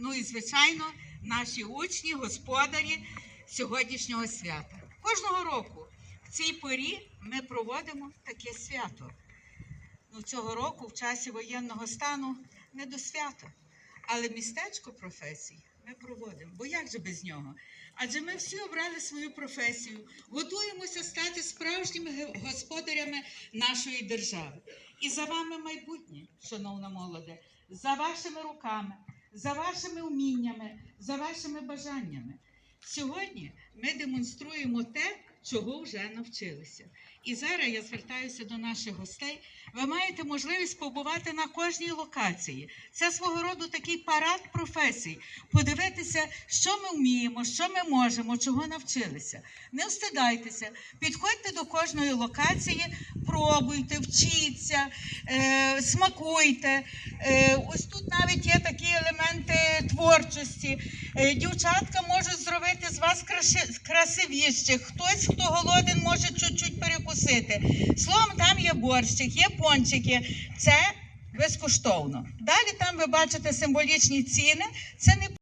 ну і звичайно, наші учні, господарі сьогоднішнього свята. Кожного року в цій порі ми проводимо таке свято. Ну, цього року, в часі воєнного стану, не до свята. Але містечко професій ми проводимо. Бо як же без нього? Адже ми всі обрали свою професію, готуємося стати справжніми господарями нашої держави. І за вами майбутнє, шановна молоде, за вашими руками, за вашими вміннями, за вашими бажаннями. Сьогодні ми демонструємо те, чого вже навчилися. І зараз я звертаюся до наших гостей. Ви маєте можливість побувати на кожній локації. Це свого роду такий парад професій. Подивитися, що ми вміємо, що ми можемо, чого навчилися. Не встидайтеся, підходьте до кожної локації, пробуйте, вчіться, смакуйте. Е, ось тут навіть є такі елементи творчості. Е, дівчатка можуть зробити з вас красивіших. Хтось, хто голоден, може чуть-чуть перекусити. Словом, там є борщик, є пончики. Це безкоштовно. Далі там ви бачите символічні ціни. Це не